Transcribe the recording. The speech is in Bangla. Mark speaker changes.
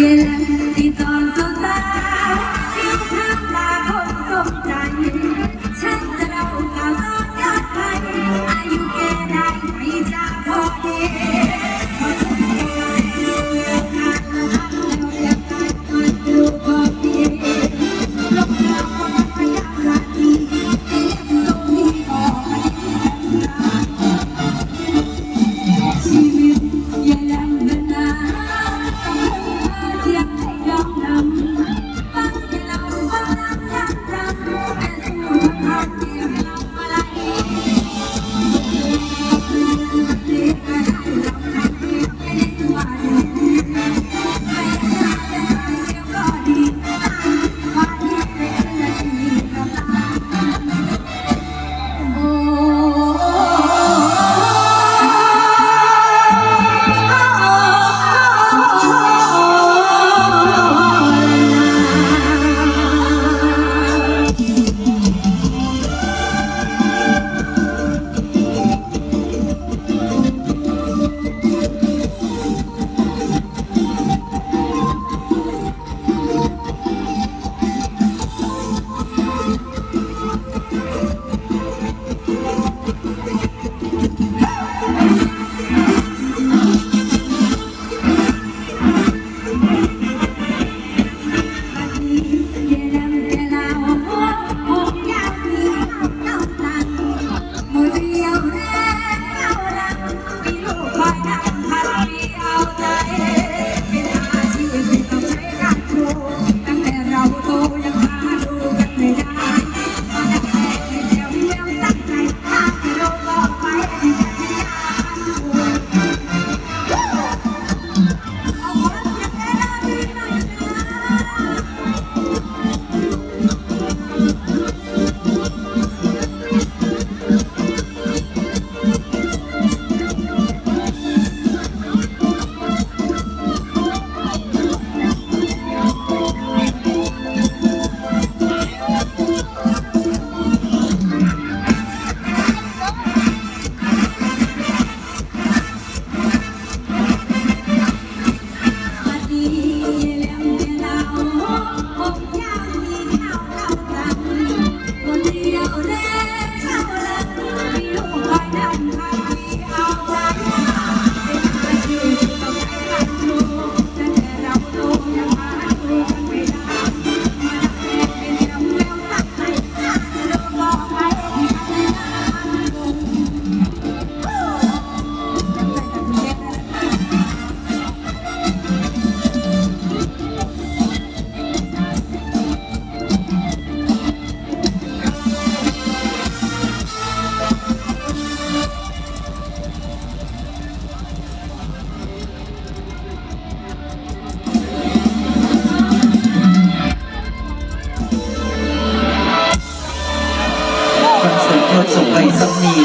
Speaker 1: Yeah, it does so
Speaker 2: 为什么